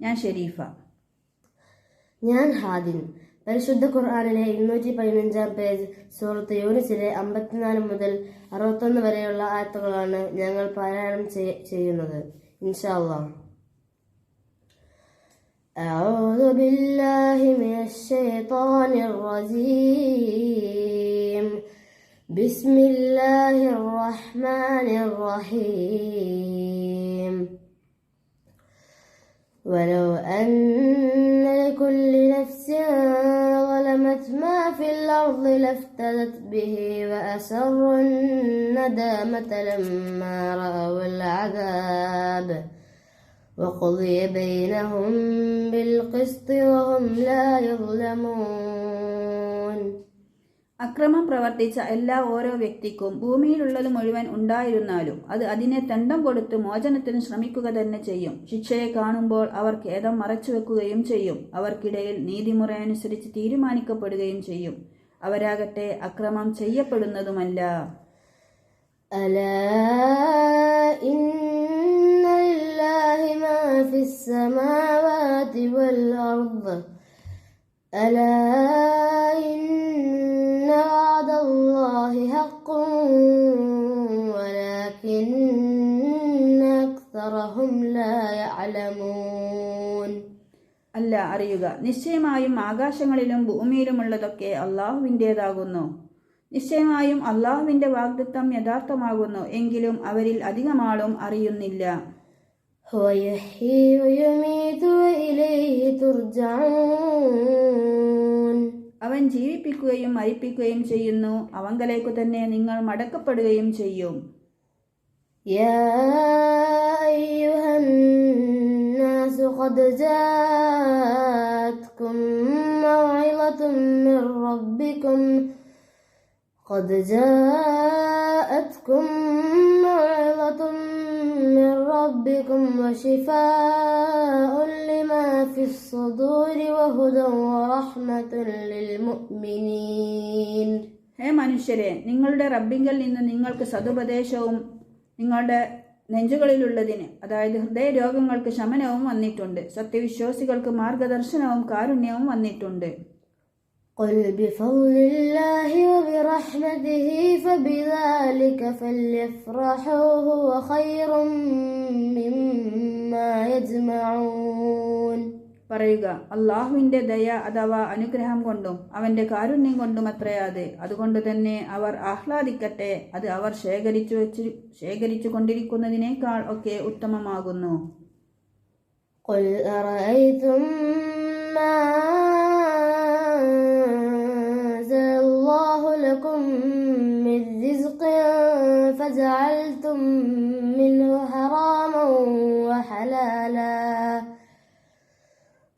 ഞാൻ ഷെരീഫ ഞാൻ ഹാദിൻ പരിശുദ്ധ ഖുർആാനിലെ ഇരുന്നൂറ്റി പതിനഞ്ചാം പേജ് സൂറത്ത് യൂനിസിലെ അമ്പത്തിനാല് മുതൽ അറുപത്തൊന്ന് വരെയുള്ള ആയത്തുകളാണ് ഞങ്ങൾ പാരായണം ചെയ്യ- ചെയ്യുന്നത് ഇൻഷാ അള്ളാഹ് أعوذ بالله من الشيطان الرجيم بسم الله الرحمن الرحيم ولو أن لكل نفس ظلمت ما في الأرض لافتدت به وأسروا الندامة لما رأوا العذاب وقضي بينهم بالقسط وهم لا يظلمون. അക്രമം പ്രവർത്തിച്ച എല്ലാ ഓരോ വ്യക്തിക്കും ഭൂമിയിലുള്ളത് മുഴുവൻ ഉണ്ടായിരുന്നാലും അത് അതിനെ തണ്ടം കൊടുത്ത് മോചനത്തിന് ശ്രമിക്കുക തന്നെ ചെയ്യും. ശിക്ഷയെ കാണുമ്പോൾ അവർ ഖേദം മറച്ചുവെക്കുകയും ചെയ്യും. അവർക്കിടയിൽ നീതിമുറ അനുസരിച്ച് തീരുമാനിക്കപ്പെടുകയും ചെയ്യും. അവരാകട്ടെ അക്രമം ചെയ്യപ്പെടുന്നതുമല്ല. അല മാ വൽ അർദ്. ألا إن وعد الله حق ولكن أكثرهم لا يعلمون അല്ല അറിയുക നിശ്ചയമായും ആകാശങ്ങളിലും ഭൂമിയിലുമുള്ളതൊക്കെ അള്ളാഹുവിൻ്റേതാകുന്നു നിശ്ചയമായും അള്ളാഹുവിൻ്റെ വാഗ്ദത്തം യഥാർത്ഥമാകുന്നു എങ്കിലും അവരിൽ അധികമാളും അറിയുന്നില്ല هو يحيي ويميت وإليه ترجعون അവൻ ജീവിപ്പിക്കുകയും മരിപ്പിക്കുകയും ചെയ്യുന്നു അവങ്കലേക്കു തന്നെ നിങ്ങൾ മടക്കപ്പെടുകയും ചെയ്യും يا أيها الناس قد جاءتكم موعظة من ربكم قد جاءتكم موعظة من ربكم وشفاء لما في الصدور وهدى ورحمة للمؤمنين ഹേ മനുഷ്യരെ നിങ്ങളുടെ റബ്ബിങ്കൽ നിന്ന് നിങ്ങൾക്ക് സതുപദേശവും നിങ്ങളുടെ നെഞ്ചുകളിലുള്ളതിന് അതായത് ഹൃദയ രോഗങ്ങൾക്ക് ശമനവും വന്നിട്ടുണ്ട് സത്യവിശ്വാസികൾക്ക് മാർഗദർശനവും കാരുണ്യവും വന്നിട്ടുണ്ട് قل بفضل الله وبرحمته فبذلك فليفرحوا هو خير مما يجمعون പറയുക അള്ളാഹുവിന്റെ ദയ അഥവാ അനുഗ്രഹം കൊണ്ടും അവന്റെ കാരുണ്യം കൊണ്ടും അത്രയാത് അതുകൊണ്ട് തന്നെ അവർ ആഹ്ലാദിക്കട്ടെ അത് അവർ ശേഖരിച്ചു വെച്ച് ശേഖരിച്ചു കൊണ്ടിരിക്കുന്നതിനേക്കാൾ ഒക്കെ ഉത്തമമാകുന്നു فجعلتم منه حراما وحلالا.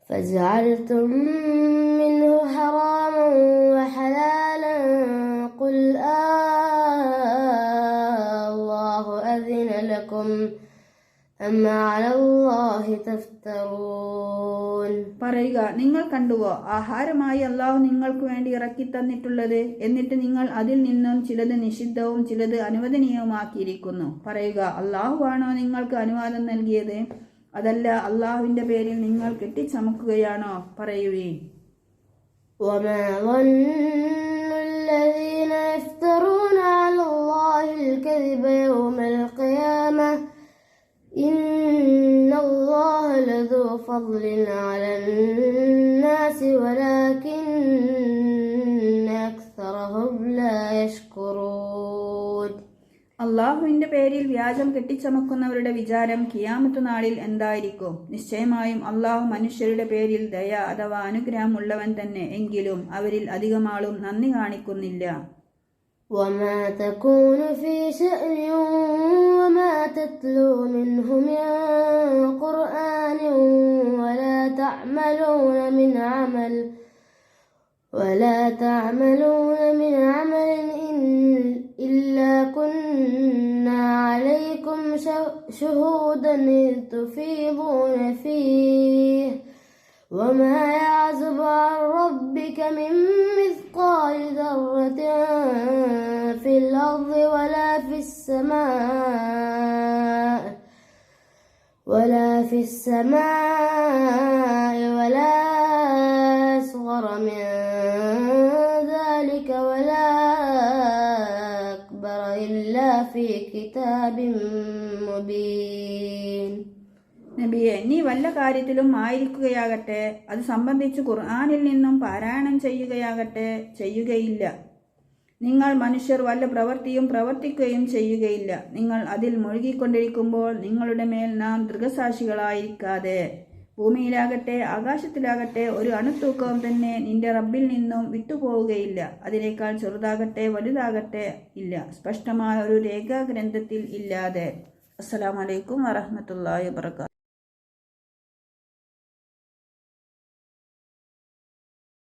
فجعلتم منه حراما وحلالا. قل آه الله أذن لكم. പറയുക നിങ്ങൾ കണ്ടുവോ ആഹാരമായി അള്ളാഹു നിങ്ങൾക്ക് വേണ്ടി ഇറക്കി തന്നിട്ടുള്ളത്? എന്നിട്ട് നിങ്ങൾ അതിൽ നിന്നും ചിലത് നിഷിദ്ധവും ചിലത് അനുവദനീയവുമാക്കിയിരിക്കുന്നു. പറയുക അള്ളാഹുവാണോ നിങ്ങൾക്ക് അനുവാദം നൽകിയത്? അതല്ല അള്ളാഹുവിന്റെ പേരിൽ നിങ്ങൾ കെട്ടിച്ചമക്കുകയാണോ? പറയുവീൻ. فضل على الناس ولكن أكثرهم لا يشكرون അള്ളാഹുവിന്റെ പേരിൽ വ്യാജം കെട്ടിച്ചമക്കുന്നവരുടെ വിചാരം കിയാമത്ത് നാളിൽ എന്തായിരിക്കും നിശ്ചയമായും അള്ളാഹു മനുഷ്യരുടെ പേരിൽ ദയ അഥവാ അനുഗ്രഹം ഉള്ളവൻ തന്നെ എങ്കിലും അവരിൽ അധികമാളും നന്ദി കാണിക്കുന്നില്ല وما تكون في شأن وما تتلو منه من شهودا تفيضون فيه. وما يعزب عن ربك من مثقال ذرة في الأرض ولا في السماء ولا في السماء നബിയെ നീ വല്ല കാര്യത്തിലും ആയിരിക്കുകയാകട്ടെ അത് സംബന്ധിച്ച് ഖുർആാനിൽ നിന്നും പാരായണം ചെയ്യുകയാകട്ടെ ചെയ്യുകയില്ല. നിങ്ങൾ മനുഷ്യർ വല്ല പ്രവൃത്തിയും പ്രവർത്തിക്കുകയും ചെയ്യുകയില്ല. നിങ്ങൾ അതിൽ മുഴുകിക്കൊണ്ടിരിക്കുമ്പോൾ നിങ്ങളുടെ മേൽ നാം ദൃഗസാക്ഷികളായിരിക്കാതെ. ഭൂമിയിലാകട്ടെ ആകാശത്തിലാകട്ടെ ഒരു അണുത്തൂക്കവും തന്നെ നിന്റെ റബ്ബിൽ നിന്നും വിട്ടുപോവുകയില്ല. അതിനേക്കാൾ ചെറുതാകട്ടെ വലുതാകട്ടെ ഇല്ല. സ്പഷ്ടമായ ഒരു രേഖാഗ്രന്ഥത്തിൽ ഇല്ലാതെ. അസ്സലാമലൈക്കും വറഹമത്തല്ലാ വാബർക്കാത്തു